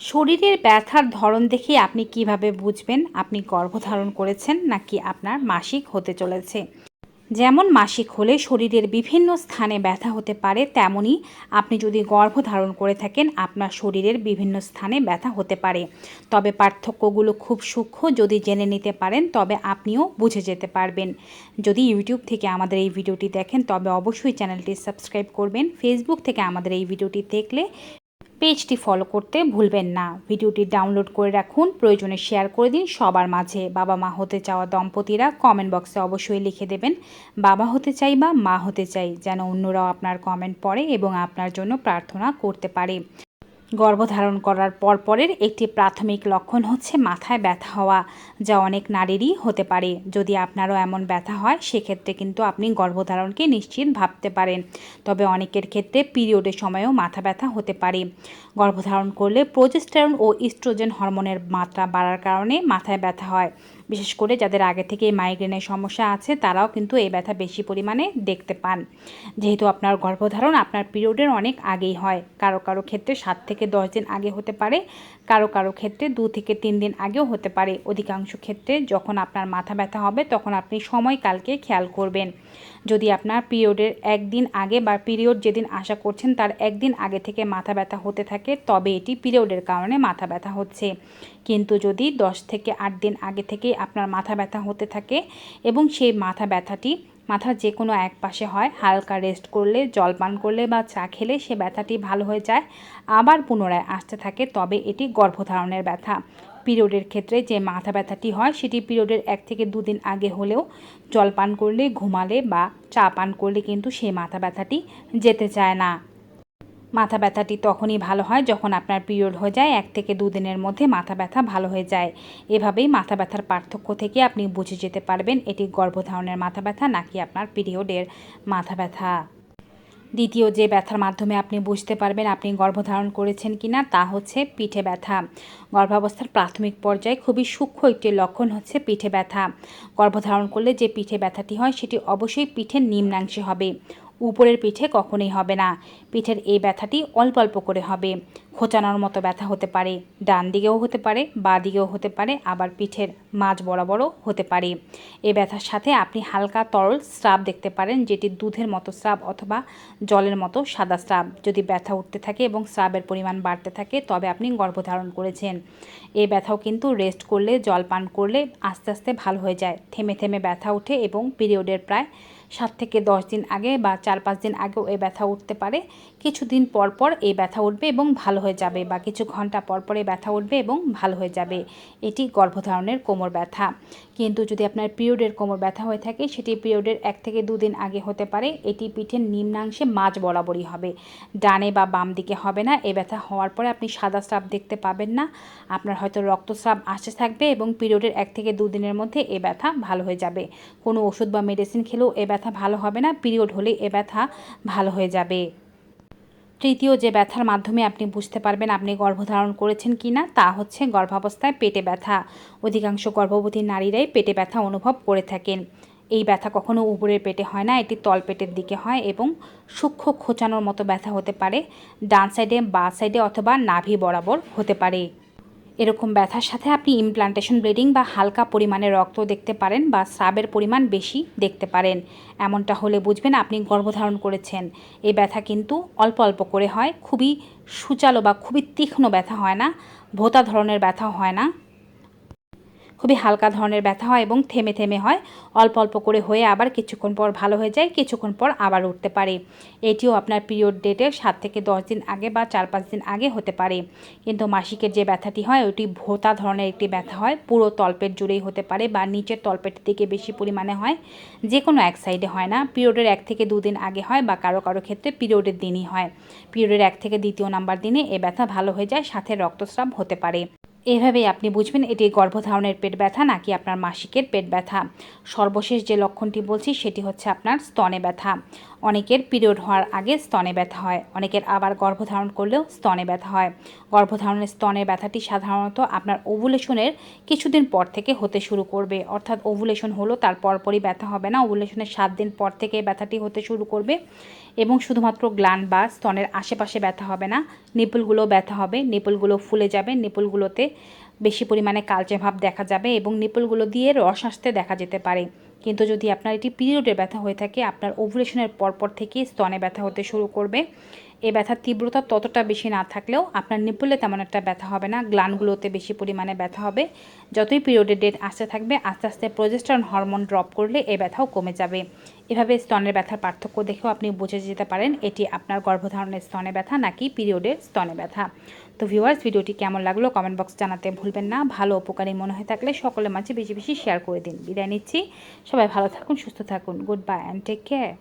শরীরের ব্যথার ধরন দেখে আপনি কীভাবে বুঝবেন? আপনি গর্ভধারণ করেছেন নাকি আপনার মাসিক হতে চলেছে? যেমন মাসিক হলে শরীরের বিভিন্ন স্থানে ব্যথা হতে পারে, তেমনি আপনি যদি গর্ভধারণ করে থাকেন, আপনার শরীরের বিভিন্ন স্থানে ব্যথা হতে পারে। তবে পার্থক্যগুলো খুব সূক্ষ্ম যদি জেনে নিতে পারেন, তবে আপনিও বুঝে যেতে পারবেন। যদি ইউটিউব থেকে আমাদের এই ভিডিওটি দেখেন, তবে অবশ্যই চ্যানেলটি সাবস্ক্রাইব করবেন। ফেসবুক থেকে আমাদের এই ভিডিওটি দেখলে পেজটি ফলো করতে ভুলবেন না। ভিডিওটি ডাউনলোড করে রাখুন, প্রয়োজনে শেয়ার করে দিন সবার মাঝে। বাবা মা হতে চাওয়া দম্পতিরা কমেন্ট বক্সে অবশ্যই লিখে দেবেন, বাবা হতে চাই বা মা হতে চাই, যেন অন্যরাও আপনার কমেন্ট পড়ে এবং আপনার জন্য প্রার্থনা করতে পারে। গর্ভধারণ করার পরপরের একটি প্রাথমিক লক্ষণ হচ্ছে মাথায় ব্যথা হওয়া, যা অনেক নারীরই হতে পারে। যদি আপনারও এমন ব্যথা হয়, সেক্ষেত্রে কিন্তু আপনি গর্ভধারণকে নিশ্চিত ভাবতে পারেন। তবে অনেকের ক্ষেত্রে পিরিয়ডের সময়েও মাথা ব্যথা হতে পারে। গর্ভধারণ করলে প্রোজেস্টেরন ও ইস্ট্রোজেন হরমোনের মাত্রা বাড়ার কারণে মাথায় ব্যথা হয়। বিশেষ করে যাদের আগে থেকে মাইগ্রেনের সমস্যা আছে, তারাও কিন্তু এই ব্যথা বেশি পরিমাণে দেখতে পান। যেহেতু আপনার গর্ভধারণ আপনার পিরিয়ডের অনেক আগেই হয়। কারও কারও ক্ষেত্রে সাত থেকে দশ দিন আগে হতে পারে, কারও কারও ক্ষেত্রে দু থেকে তিন দিন আগেও হতে পারে। অধিকাংশ ক্ষেত্রে যখন আপনার মাথা ব্যথা হবে, তখন আপনি সময়কালকে খেয়াল করবেন। যদি আপনার পিরিয়ডের একদিন আগে বা পিরিয়ড যেদিন আশা করছেন, তার একদিন আগে থেকে মাথা ব্যথা হতে থাকে, তবে এটি পিরিয়ডের কারণে মাথা ব্যথা হচ্ছে। কিন্তু যদি দশ থেকে আট দিন আগে থেকেই আপনার মাথা ব্যথা হতে থাকে এবং সেই মাথা ব্যথাটি, মাথার যে কোনো এক পাশে হয়, হালকা রেস্ট করলে, জল পান করলে বা চা খেলে সে ব্যথাটি ভালো হয়ে যায়, আবার পুনরায় আসতে থাকে, তবে এটি গর্ভধারণের ব্যথা। পিরিয়ডের ক্ষেত্রে যে মাথা ব্যথাটি হয়, সেটি পিরিয়ডের এক থেকে দুদিন আগে হলেও জল পান করলে, ঘুমালে বা চা পান করলে কিন্তু সেই মাথা ব্যথাটি যেতে চায় না। মাথা ব্যথাটি তখনই ভালো হয় যখন আপনার পিরিয়ড হয়ে যায়, এক থেকে দুদিনের মধ্যে মাথা ব্যথা ভালো হয়ে যায়। এভাবেই মাথা ব্যথার পার্থক্য থেকে আপনি বুঝে যেতে পারবেন এটি গর্ভধারণের মাথা ব্যথা নাকি আপনার পিরিয়ডের মাথা ব্যথা। দ্বিতীয়, যে ব্যথার মাধ্যমে আপনি বুঝতে পারবেন আপনি গর্ভধারণ করেছেন কি না তা হচ্ছে পিঠে ব্যথা। গর্ভাবস্থার প্রাথমিক পর্যায়ে খুবই সূক্ষ্ম একটি লক্ষণ হচ্ছে পিঠে ব্যথা। গর্ভধারণ করলে যে পিঠে ব্যথাটি হয় সেটি অবশ্যই পিঠের নিম্নাংশে হবে। উপরের পিঠে কখনোই হবে না। পিঠের এই ব্যথাটি অল্প অল্প করে হবে। খোঁচানোর মতো ব্যথা হতে পারে, ডান দিকেও হতে পারে, বা দিকেও হতে পারে, আবার পিঠের মাঝ বরাবরও হতে পারে। এই ব্যথার সাথে আপনি হালকা তরল স্রাব দেখতে পারেন, যেটি দুধের মতো স্রাব অথবা জলের মতো সাদা স্রাব। যদি ব্যথা উঠতে থাকে এবং স্রাবের পরিমাণ বাড়তে থাকে, তবে আপনি গর্ভধারণ করেছেন। এই ব্যথাও কিন্তু রেস্ট করলে, জল পান করলে আস্তে আস্তে ভালো হয়ে যায়। থেমে থেমে ব্যথা ওঠে এবং পিরিয়ডের প্রায় সাত থেকে দশ দিন আগে বা চার পাঁচ দিন আগেও এই ব্যথা উঠতে পারে। কিছুদিন পর পর এই ব্যথা উঠবে এবং ভালো হয়ে যাবে বা কিছু ঘণ্টা পর পর এই ব্যথা উঠবে এবং ভালো হয়ে যাবে। এটি গর্ভধারণের কোমর ব্যথা। কিন্তু যদি আপনার পিরিয়ডের কোমর ব্যথা হয়ে থাকে, সেটি পিরিয়ডের এক থেকে দুদিন আগে হতে পারে। এটি পিঠের নিম্নাংশে মাঝ বরাবরই হবে। ডানে বা বাম দিকে হবে না। এ ব্যথা হওয়ার পরে আপনি সাদা স্রাব দেখতে পাবেন না। আপনার হয়তো রক্তস্রাব আসতে থাকবে এবং পিরিয়ডের এক থেকে দুদিনের মধ্যে এ ব্যথা ভালো হয়ে যাবে। কোনো ওষুধ বা মেডিসিন খেলেও এ ব্যথা ভালো হবে না, পিরিয়ড হলে এ ব্যথা ভালো হয়ে যাবে। তৃতীয়, যে ব্যথার মাধ্যমে আপনি বুঝতে পারবেন আপনি গর্ভধারণ করেছেন কি না, তা হচ্ছে গর্ভাবস্থায় পেটে ব্যথা। অধিকাংশ গর্ভবতী নারীরাই পেটে ব্যথা অনুভব করে থাকেন। এই ব্যথা কখনো উপরের পেটে হয় না, এটি তলপেটের দিকে হয় এবং সূক্ষ্ম খোঁচানোর মতো ব্যথা হতে পারে। ডান সাইডে বা সাইডে অথবা নাভি বরাবর হতে পারে। এরকম ব্যথার সাথে আপনি ইমপ্লান্টেশন ব্লিডিং বা হালকা পরিমাণে রক্ত দেখতে পারেন বা স্রাবের পরিমাণ বেশি দেখতে পারেন। এমনটা হলে বুঝবেন আপনি গর্ভধারণ করেছেন। এই ব্যথা কিন্তু অল্প অল্প করে হয়, খুবই সুচালো বা খুবই তীক্ষ্ণ ব্যথা হয় না, ভোতা ধরনের ব্যথা হয় না। খুবই হালকা ধরনের ব্যথা হয় এবং থেমে থেমে হয়। অল্প অল্প করে হয়ে আবার কিছুক্ষণ পর ভালো হয়ে যায়, কিছুক্ষণ পর আবার উঠতে পারে। এটিও আপনার পিরিয়ড ডেটের সাত থেকে দশ দিন আগে বা চার পাঁচ দিন আগে হতে পারে। কিন্তু মাসিকের যে ব্যথাটি হয় ওটি ভোতা ধরনের একটি ব্যথা হয়। পুরো তলপেট জুড়েই হতে পারে বা নিচের তলপেটের দিকে বেশি পরিমাণে হয়। যে কোনো এক সাইডে হয় না। পিরিয়ডের এক থেকে দুদিন আগে হয় বা কারও কারও ক্ষেত্রে পিরিয়ডের দিনই হয়। পিরিয়ডের এক থেকে দ্বিতীয় নাম্বার দিনে এ ব্যথা ভালো হয়ে যায়, সাথে রক্তস্রাব হতে পারে। এভাবেই আপনি বুঝবেন এটি গর্ভধারণের পেট ব্যথা নাকি আপনার মাসিকের পেট ব্যথা। সর্বশেষ যে লক্ষণটি বলছি সেটি হচ্ছে আপনার স্তনে ব্যথা। অনেকের পিরিয়ড হওয়ার আগে স্তনে ব্যথা হয়, অনেকের আবার গর্ভধারণ করলেও স্তনে ব্যথা হয়। গর্ভধারণের স্তনের ব্যথাটি সাধারণত আপনার ওভুলেশনের কিছুদিন পর থেকে হতে শুরু করবে। অর্থাৎ ওভুলেশন হলো, তার পরপরই ব্যথা হবে না, ওভুলেশনের সাত দিন পর থেকে ব্যথাটি হতে শুরু করবে এবং শুধুমাত্র গ্লান বা স্তনের আশেপাশে ব্যথা হবে না নিপুলগুলো ব্যথা হবে, নিপুলগুলো ফুলে যাবে, নিপুলগুলোতে বেশি পরিমাণে কালচে ভাব দেখা যাবে এবং নিপুলগুলো দিয়ে রস আসতে দেখা যেতে পারে। কিন্তু যদি আপনার এটি পিরিয়ডের ব্যথা হয়ে থাকে, আপনার ওভুলেশনের পরপর থেকেই স্তনে ব্যথা হতে শুরু করবে। এ ব্যথার তীব্রতা ততটা বেশি না থাকলেও আপনার নিপুলে তেমন একটা ব্যথা হবে না গ্লানগুলোতে বেশি পরিমাণে ব্যথা হবে। যতই পিরিয়ডের ডেট আসতে থাকবে, আস্তে আস্তে প্রজেস্টারন হরমোন ড্রপ করলে এ ব্যথাও কমে যাবে। এভাবে স্তনের ব্যথার পার্থক্য দেখেও আপনি বুঝে যেতে পারেন, এটি আপনার গর্ভধারণের স্তনে ব্যথা নাকি পিরিয়ডের স্তনে ব্যথা। তো ভিউয়ার্স ভিডিওটি কেমন লাগল কমেন্ট বক্স জানাতে ভুলবেন না। ভালো উপকারী মনে হয়ে থাকলে সকলের মাঝে বেশি বেশি শেয়ার করে দিন। বিদায় নিচ্ছি। সবাই ভালো থাকুন, সুস্থ থাকুন। Good bye and take care